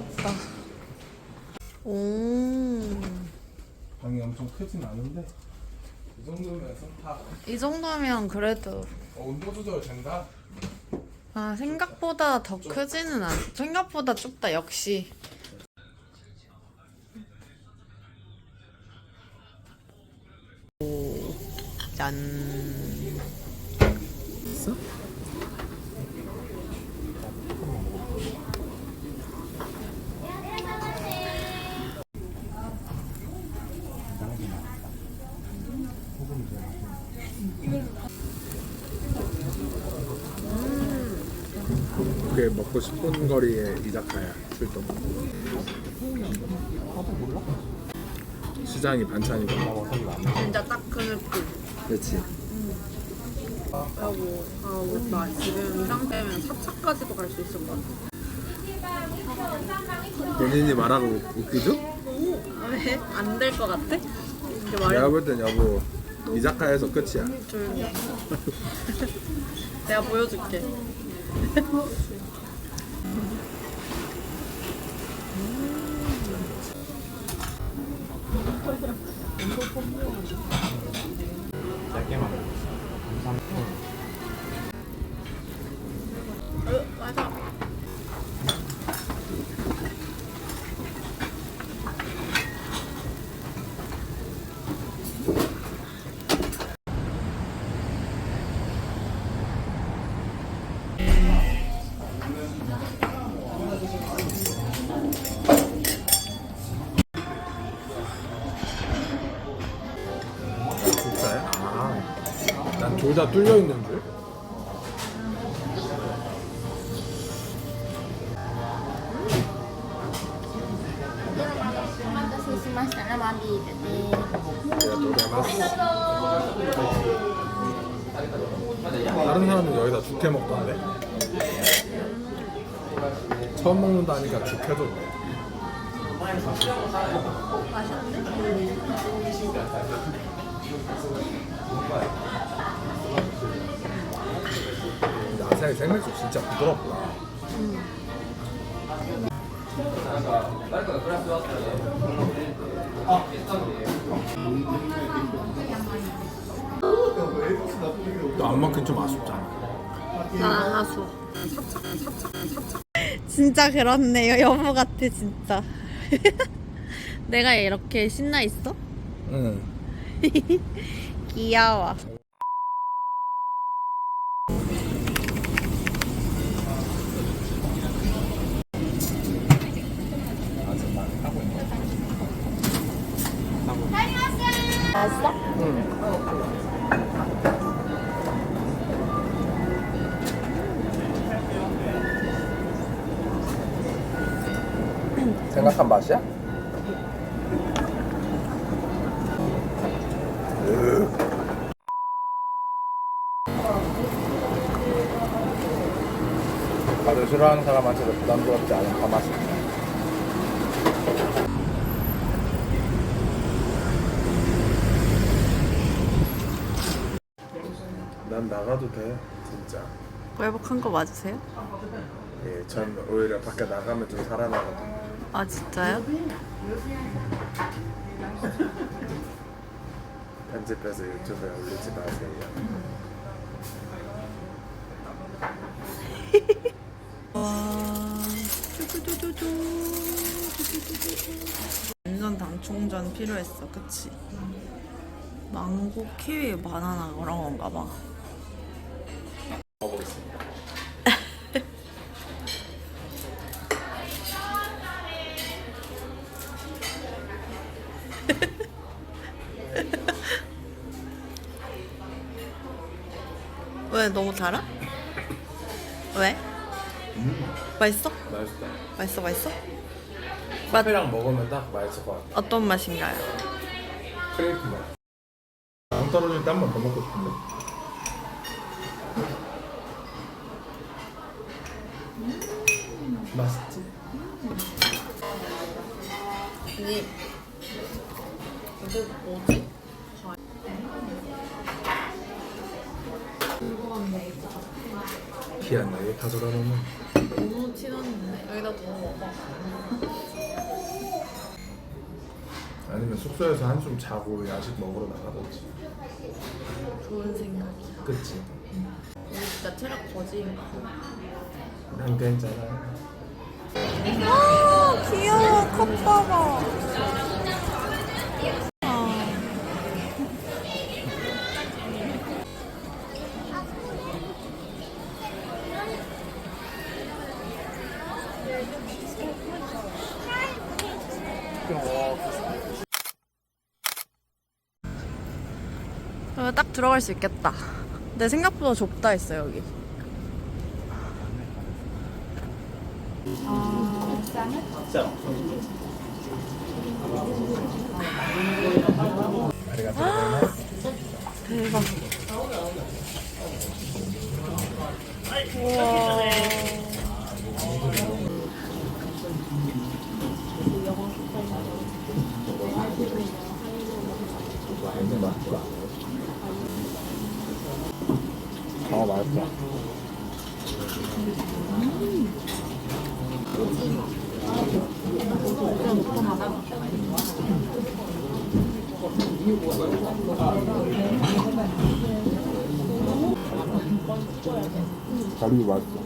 힘들었다. 오. 방이 엄청 크진 않은데 이 정도면 다이 정도면 그래도 어, 온도 조절 된다. 아 생각보다 더 크지는 않. 생각보다 좁다 역시. 오, 짠. 그게 먹고 싶은 거리에 이자카야 출동. 시장이 반찬이고. 진짜 딱 그 느낌. 그렇지. 여보, 아 어렵다. 지금 이 상태면 4차까지도 갈 수 있을 것 같아. 본인이 말하고 웃기죠? 왜? 안 될 것 같아? 내가 말해 볼 땐 여보 이자카에서 끝이야. 조용히. 내가 보여줄게. 아, 난 둘 다 뚫려 있는 줄. 내가 노래마스. 다른 사람은 여기다 죽해 먹던데. 처음 먹는다니까 죽해도 돼. 근데 아사히 생맥주 진짜 부드럽구나. 너안 먹긴 좀 아쉽잖아. 난 하수. 진짜 그렇네요. 여보 같아 진짜. 내가 이렇게 신나 있어? 응. 귀여워. 생각한 맛이야? 다들 싫어하는 사람한테도 부담스럽지 않은 가맛이 난 나가도 돼 진짜 회복한 거 맞으세요? 예, 전 오히려 밖에 나가면 좀 살아나거든 아 진짜요? 편집해서 유튜브에 올리지 마세요. 완전 당충전 필요했어, 그치? 망고, 키위, 바나나 그런 건가 봐. 왜 너무 달아? 왜? 음, 맛있어? 맛있다. 맛있어, 맛있어? 카페랑 먹으면 딱 맛있을 것 같아. 어떤 맛인가요? 크레이프 맛. 안 떨어질 때 한 번 더 먹고 싶은데. 맛있지? 아니, 이거 뭐지? 기안 나게 가져다 놓으면 너무 티났는데 여기다 더 먹어. 아니면 숙소에서 한숨 자고 야식 먹으러 나가든지. 좋은 생각이야. 그치? 우리 진짜 체력 거지인가? 난 괜찮아. 아 귀여워 컵바가. 어, 딱 들어갈 수 있겠다. 근데 생각보다 좁다 했어 여기. 대박. 우와. 아 맛있다. 가리비 맛있어.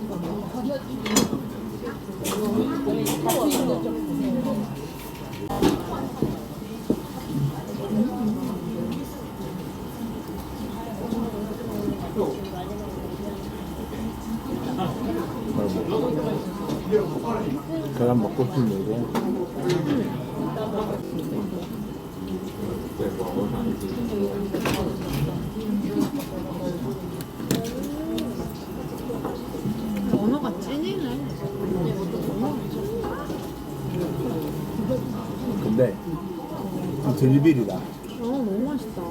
계란 먹고 싶은데 언어가 찐이네. 근데 좀 들비리다 어 너무 맛있다.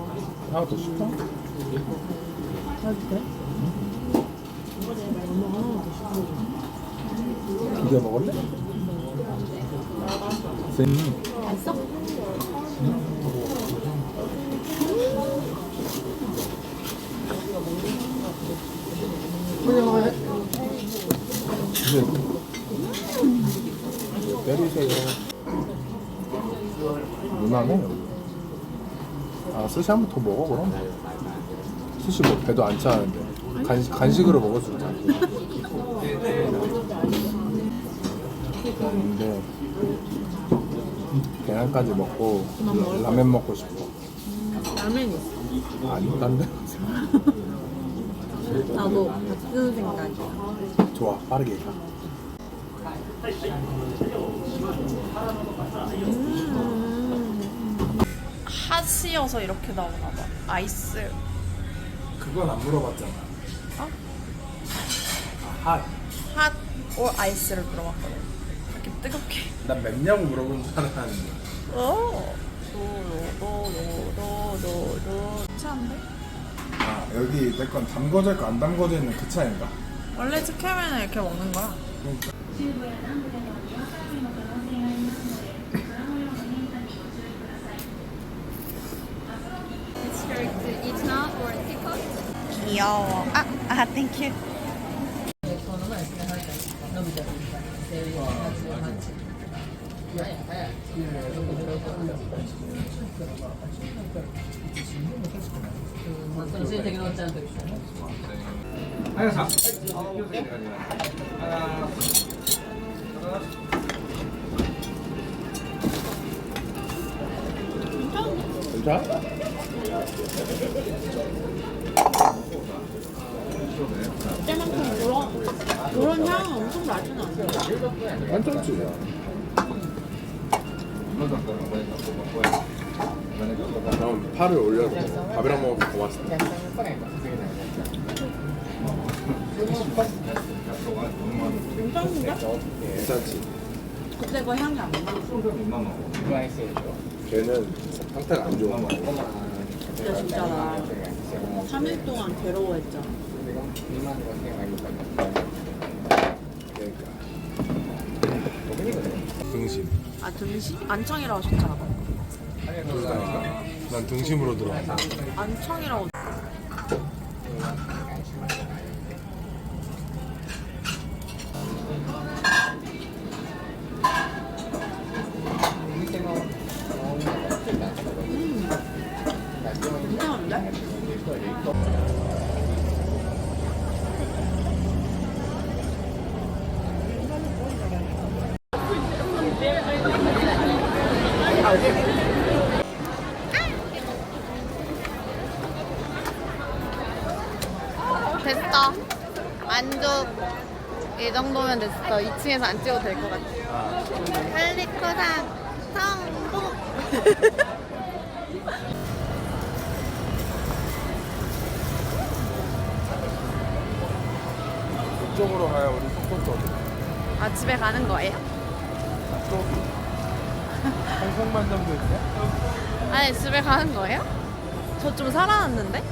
하나 더 시켜? 해도 돼? 두개 먹을래? 쌤 맛있어? 이제 때리세요 무난해 아 스시 한 번 더 먹어 그럼? 스시 뭐 배도 안 차는데. 간식, 간식으로 있잖아 근데 계란까지 먹고 라면 먹고 싶어 라면 있어. 아니 딴데 나도 같은 생각이야. 좋아 빠르게 가 핫이어서 이렇게 나오나 봐. 아이스. 그건 안 물어봤잖아 어? 아, 핫 or 아이스를 물어봤거든. 이렇게 뜨겁게. 난 맵냐고 물어본 줄 알았는데 어. 차인데? 아 여기 내건 담궈져 있고 안 담궈져 있는 그 차인가? 원래 치킨은 이렇게 먹는 거야. 그러니까. 귀여워. 아, 아, thank you. 자 이때만큼 그런, 그런 향은 엄청 나진 않아요. 괜찮지? 그럼 파를 올려서 밥이랑 먹으면 더 맛있어 괜찮은데? 괜찮지? 그때 그 향이 안 나. 걔는 상태가 안 좋아 진짜 진짜 나 3일 동안 괴로워했잖아. 등심 아 등심? 안청이라고 하셨잖아. 난 등심으로 들어왔어 안청이라고. 괜찮은데? 정도면 됐어. 2층에서 안 찍어도 될 것 같아. 헬리코상 성공. 이쪽으로 가야 우리 속도도 아 집에 가는 거예요? 항공만점도 있어? 아니 집에 가는 거예요? 저 좀 살아났는데?